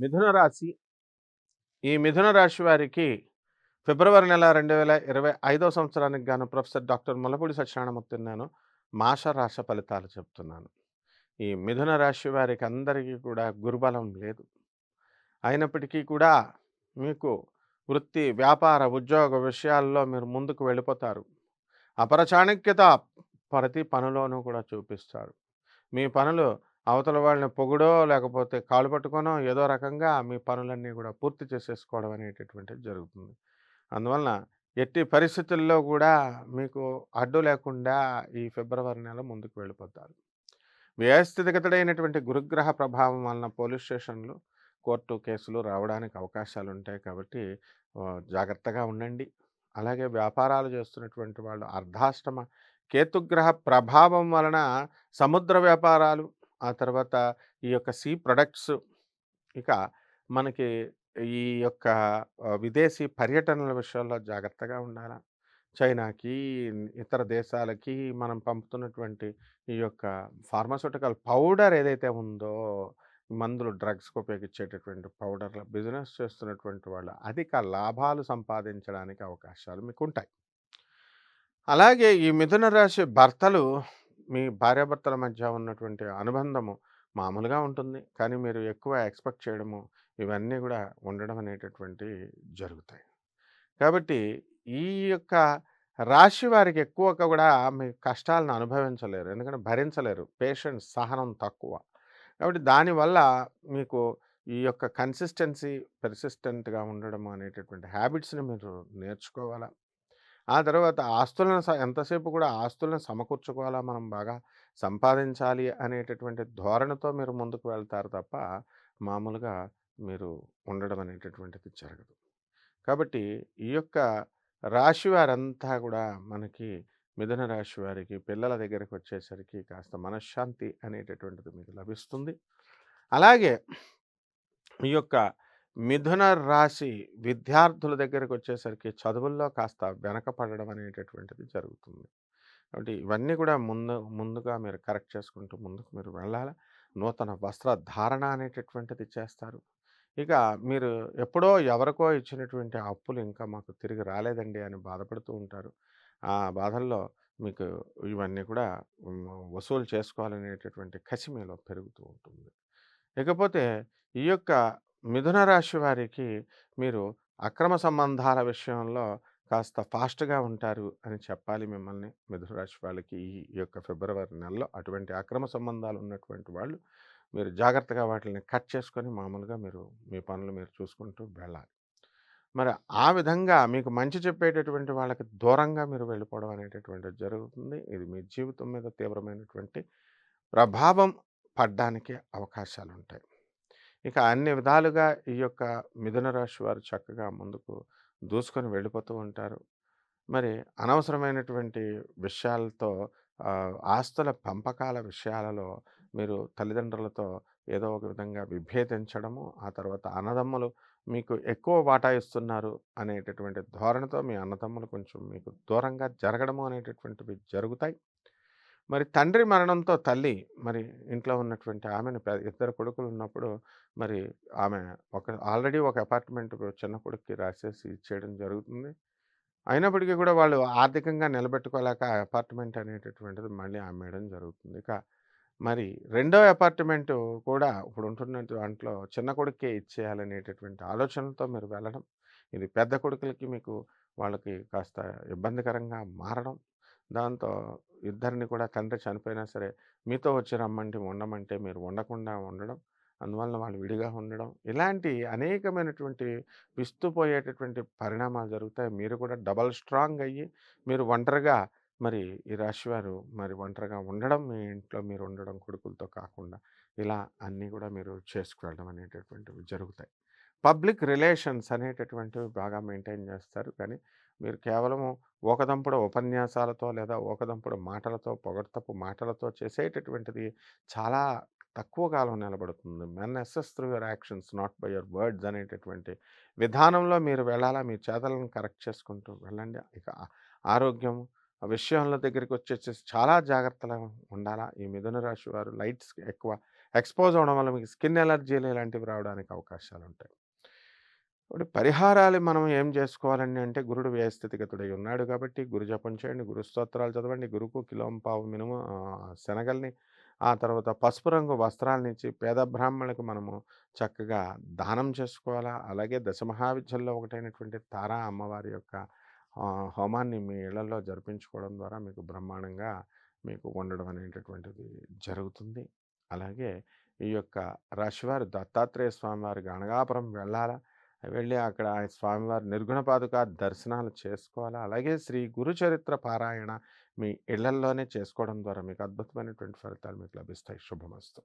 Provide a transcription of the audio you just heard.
మిథున రాశి ఈ మిథున రాశి వారికి ఫిబ్రవరి నెల రెండు వేల ఇరవై ఐదో సంవత్సరానికి గాను ప్రొఫెసర్ డాక్టర్ ములపూడి సత్యనారాయణమూర్తి నేను మాష రాశ ఫలితాలు చెప్తున్నాను. ఈ మిథున రాశి వారికి అందరికీ కూడా గురుబలం లేదు. అయినప్పటికీ కూడా మీకు వృత్తి వ్యాపార ఉద్యోగ విషయాల్లో మీరు ముందుకు వెళ్ళిపోతారు. అపర చాణక్యత ప్రతి పనిలోనూ కూడా చూపిస్తారు. మీ పనులు అవతల వాళ్ళని పొగుడో లేకపోతే కాలు పట్టుకోనో ఏదో రకంగా మీ పనులన్నీ కూడా పూర్తి చేసేసుకోవడం అనేటటువంటిది జరుగుతుంది. అందువలన ఎట్టి పరిస్థితుల్లో కూడా మీకు అడ్డు లేకుండా ఈ ఫిబ్రవరి నెల ముందుకు వెళ్ళిపోతారు. వ్యయస్థితిగతుడైనటువంటి గురుగ్రహ ప్రభావం వలన పోలీస్ స్టేషన్లు కోర్టు కేసులు రావడానికి అవకాశాలు ఉంటాయి కాబట్టి జాగ్రత్తగా ఉండండి. అలాగే వ్యాపారాలు చేస్తున్నటువంటి వాళ్ళు అర్ధాష్టమ కేతుగ్రహ ప్రభావం వలన సముద్ర వ్యాపారాలు ఆ తర్వాత ఈ యొక్క సీ ప్రొడక్ట్స్ ఇక మనకి ఈ యొక్క విదేశీ పర్యటనల విషయాల్లో జాగ్రత్తగా ఉండాలి? చైనాకి ఇతర దేశాలకి మనం పంపుతున్నటువంటి ఈ యొక్క ఫార్మాస్యూటికల్ పౌడర్ ఏదైతే ఉందో మందులు డ్రగ్స్కి ఉపయోగించేటటువంటి పౌడర్ల బిజినెస్ చేస్తున్నటువంటి వాళ్ళు అధిక లాభాలు సంపాదించడానికి అవకాశాలు మీకు ఉంటాయి అలాగే ఈ మిథున రాశి భర్తలు మీ భార్యాభర్తల మధ్య ఉన్నటువంటి అనుబంధము మామూలుగా ఉంటుంది. కానీ మీరు ఎక్కువ ఎక్స్పెక్ట్ చేయడము ఇవన్నీ కూడా ఉండడం అనేటటువంటి జరుగుతాయి. కాబట్టి ఈ యొక్క రాశి వారికి ఎక్కువగా కూడా మీ కష్టాలను అనుభవించలేరు. ఎందుకంటే భరించలేరు. పేషెంట్ సహనం తక్కువ. కాబట్టి దానివల్ల మీకు ఈ యొక్క కన్సిస్టెన్సీ పెర్సిస్టెంట్గా ఉండడం అనేటటువంటి హ్యాబిట్స్ని మీరు నేర్చుకోవాలా? ఆ తర్వాత ఆస్తులను ఎంతసేపు కూడా ఆస్తులను సమకూర్చుకోవాలా మనం బాగా సంపాదించాలి అనేటటువంటి ధోరణితో మీరు ముందుకు వెళ్తారు తప్ప మామూలుగా మీరు ఉండడం అనేటటువంటిది జరగదు. కాబట్టి ఈ యొక్క రాశి వారంతా కూడా మనకి మిథున రాశి వారికి పిల్లల దగ్గరికి వచ్చేసరికి కాస్త మనశ్శాంతి అనేటటువంటిది మీకు లభిస్తుంది. అలాగే ఈ యొక్క మిథున రాశి విద్యార్థుల దగ్గరకు వచ్చేసరికి చదువుల్లో కాస్త వెనకపడడం అనేటటువంటిది జరుగుతుంది. కాబట్టి ఇవన్నీ కూడా ముందు ముందుగా మీరు కరెక్ట్ చేసుకుంటూ ముందుకు మీరు వెళ్ళాలి. నూతన వస్త్ర ధారణ అనేటటువంటిది చేస్తారు. ఇక మీరు ఎప్పుడో ఎవరికో ఇచ్చినటువంటి అప్పులు ఇంకా మాకు తిరిగి రాలేదండి అని బాధపడుతూ ఉంటారు. ఆ బాధల్లో మీకు ఇవన్నీ కూడా వసూలు చేసుకోవాలనేటటువంటి కసి మీలో పెరుగుతూ ఉంటుంది. ఇకపోతే ఈ యొక్క మిథున రాశి వారికి మీరు అక్రమ సంబంధాల విషయంలో కాస్త ఫాస్ట్గా ఉంటారు అని చెప్పాలి మిమ్మల్ని. మిథున రాశి వాళ్ళకి ఈ యొక్క ఫిబ్రవరి నెలలో అటువంటి అక్రమ సంబంధాలు ఉన్నటువంటి వాళ్ళు మీరు జాగ్రత్తగా వాటిని కట్ చేసుకొని మామూలుగా మీరు మీ పనులు మీరు చూసుకుంటూ వెళ్ళాలి. మరి ఆ విధంగా మీకు మంచి చెప్పేటటువంటి వాళ్ళకి దూరంగా మీరు వెళ్ళిపోవడం అనేటటువంటిది జరుగుతుంది. ఇది మీ జీవితం మీద తీవ్రమైనటువంటి ప్రభావం పడ్డానికి అవకాశాలు ఉంటాయి ఇక అన్ని విధాలుగా ఈ యొక్క మిథున రాశి వారు చక్కగా ముందుకు దూసుకొని వెళ్ళిపోతూ ఉంటారు. మరి అనవసరమైనటువంటి విషయాలతో ఆస్తుల పంపకాల విషయాలలో మీరు తల్లిదండ్రులతో ఏదో ఒక విధంగా విభేదించడము ఆ తర్వాత అన్నదమ్ములు మీకు ఎక్కువ వాటా ఇస్తున్నారు అనేటటువంటి ధోరణితో మీ అన్నదమ్ములు కొంచెం మీకు దూరంగా జరగడము అనేటటువంటివి జరుగుతాయి. మరి తండ్రి మరణంతో తల్లి మరి ఇంట్లో ఉన్నటువంటి ఆమెను ఇద్దరు కొడుకులు ఉన్నప్పుడు మరి ఆమె ఒక ఆల్రెడీ ఒక అపార్ట్మెంట్ చిన్న కొడుక్కి రాసేసి ఇచ్చేయడం జరుగుతుంది. అయినప్పటికీ కూడా వాళ్ళు ఆర్థికంగా నిలబెట్టుకోలేక ఆ అపార్ట్మెంట్ అనేటటువంటిది మళ్ళీ అమ్మేయడం జరుగుతుంది. ఇక మరి రెండో అపార్ట్మెంట్ కూడా ఇప్పుడు ఉంటున్న దాంట్లో చిన్న కొడుకే ఇచ్చేయాలనేటటువంటి ఆలోచనలతో మీరు వెళ్ళడం ఇది పెద్ద కొడుకులకి మీకు వాళ్ళకి కాస్త ఇబ్బందికరంగా మారడం దాంతో ఇద్దరిని కూడా తండ్రి చనిపోయినా సరే మీతో వచ్చి రమ్మంటే ఉండమంటే మీరు ఉండకుండా ఉండడం అందువలన వాళ్ళు విడిగా ఉండడం ఇలాంటి అనేకమైనటువంటి విస్తుపోయేటటువంటి పరిణామాలు జరుగుతాయి. మీరు కూడా డబల్ స్ట్రాంగ్ అయ్యి మీరు ఒంటరిగా మరి ఈ రాశి వారు మరి ఒంటరిగా ఉండడం మీ ఇంట్లో మీరు ఉండడం కొడుకులతో కాకుండా ఇలా అన్నీ కూడా మీరు చేసుకువెళ్ళడం అనేటటువంటివి జరుగుతాయి. పబ్లిక్ రిలేషన్స్ అనేటటువంటివి బాగా మెయింటైన్ చేస్తారు. కానీ మీరు కేవలము ఒకదంపుడు ఉపన్యాసాలతో లేదా ఒకదంపుడు మాటలతో పొగడ్తపు మాటలతో చేసేటటువంటిది చాలా తక్కువ కాలం నిలబడుతుంది. Men assess through your actions not by your words అనేటటువంటి విధానంలో మీరు వెళ్ళాలా? మీ చేతలను కరెక్ట్ చేసుకుంటూ వెళ్ళండి. ఇక ఆరోగ్యం విషయంలో దగ్గరికి వచ్చేసేసి చాలా జాగ్రత్తగా ఉండాలా? ఈ మిథున రాశి వారు లైట్స్ ఎక్కువ ఎక్స్‌పోజ్ అవడం వల్ల మీకు స్కిన్ ఎలర్జీలు ఇలాంటివి రావడానికి అవకాశాలు ఉంటాయి ఇప్పుడు పరిహారాలు మనం ఏం చేసుకోవాలండి అంటే గురుడు వ్యయస్థితిగతుడై ఉన్నాడు కాబట్టి గురు జపం చేయండి, గురు స్తోత్రాలు చదవండి, గురుకు కిలోంపావు మినుము శనగల్ని, ఆ తర్వాత పసుపు రంగు వస్త్రాలనిచ్చి పేద బ్రాహ్మణులకు మనము చక్కగా దానం చేసుకోవాలా. అలాగే దశమహావిద్యల్లో ఒకటైనటువంటి తారా అమ్మవారి యొక్క హోమాన్ని మీ ఇళ్ళలో జరిపించుకోవడం ద్వారా మీకు బ్రహ్మాండంగా మీకు ఉండడం అనేటటువంటిది జరుగుతుంది. అలాగే ఈ యొక్క రాశివారు దత్తాత్రేయ స్వామివారి గణగాపురం వెళ్ళాలా. వెళ్ళి అక్కడ ఆయన స్వామివారి నిర్గుణ పాదుక దర్శనాలు చేసుకోవాలా. అలాగే శ్రీ గురు చరిత్ర పారాయణ మీ ఇళ్ళల్లోనే చేసుకోవడం ద్వారా మీకు అద్భుతమైనటువంటి ఫలితాలు మీకు లభిస్తాయి. శుభమస్తు.